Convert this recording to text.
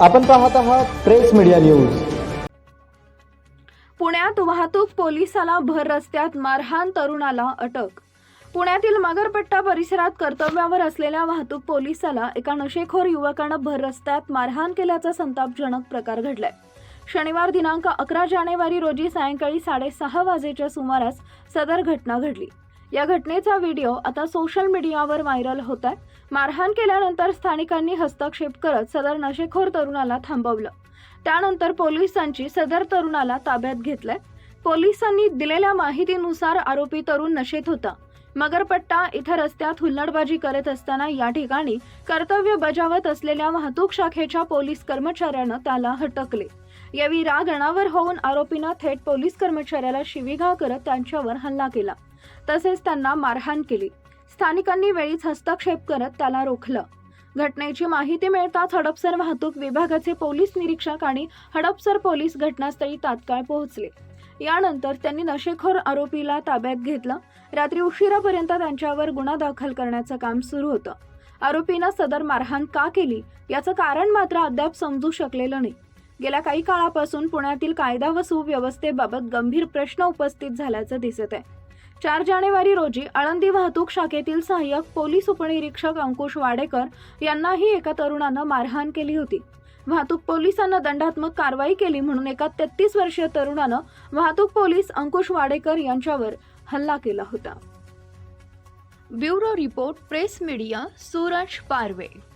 आपण पाहत आहात प्रेस मीडिया न्यूज. पुण्यात वाहतूक पोलिसाला भर रस्त्यात मारहाण तरुणाला अटक. पुण्यातील मगरपट्टा परिसरात कर्तव्यावर असलेल्या वाहतूक पोलिसाला एका नशेखोर युवकानं भर रस्त्यात मारहाण केल्याचा संतापजनक प्रकार घडलाय. शनिवार दिनांक अकरा जानेवारी रोजी सायंकाळी साडेसहा वाजेच्या सुमारास सदर घटना घडली. या घटनेचा व्हिडिओ आता सोशल मीडियावर व्हायरल होत आहे. मारहाण केल्यानंतर स्थानिकांनी हस्तक्षेप करत सदर नशेखोर तरुणाला थांबवलं. त्यानंतर पोलिसांची सदर तरुणाला ताब्यात घेतलंय. पोलिसांनी दिलेल्या माहितीनुसार आरोपी तरुण नशेत होता. मगरपट्टा इथं रस्त्यात हुल्लडबाजी करत असताना या ठिकाणी कर्तव्य बजावत असलेल्या वाहतूक शाखेच्या पोलीस कर्मचाऱ्यानं त्याला हटकले. यावेळी राग अनावर होऊन आरोपीनं थेट पोलीस कर्मचाऱ्याला शिवीगाळ करत त्यांच्यावर हल्ला केला. तसेच त्यांना मारहाण केली. स्थानिकांनी वेळीच हस्तक्षेप करत त्याला रोखलं. घटनेची माहिती मिळताच हडपसर वाहतूक विभागाचे पोलीस निरीक्षक आणि हडपसर पोलीस घटनास्थळी तात्काळ पोहोचले. यानंतर त्यांनी नशेखोर आरोपीला ताब्यात घेतलं. रात्री उशिरापर्यंत त्यांच्यावर गुन्हा दाखल करण्याचं काम सुरू होतं. आरोपीनं सदर मारहाण का केली? याचं कारण मात्र अद्याप समजू शकलेलं नाही. गेल्या काही काळापासून पुण्यातील कायदा व सुव्यवस्थेबाबत गंभीर प्रश्न उपस्थित झाल्याचं दिसत आहे. चार जानेवारी रोजी आळंदी वाहतूक शाखेतील सहाय्यक पोलीस उपनिरीक्षक अंकुश वाडेकर यांनाही एका तरुणानं मारहाण केली होती. वाहतूक पोलिसांना दंडात्मक कारवाई केली म्हणून एका तेहतीस वर्षीय तरुणानं वाहतूक पोलीस अंकुश वाडेकर यांच्यावर हल्ला केला होता. Bureau report press media Suraj Parve.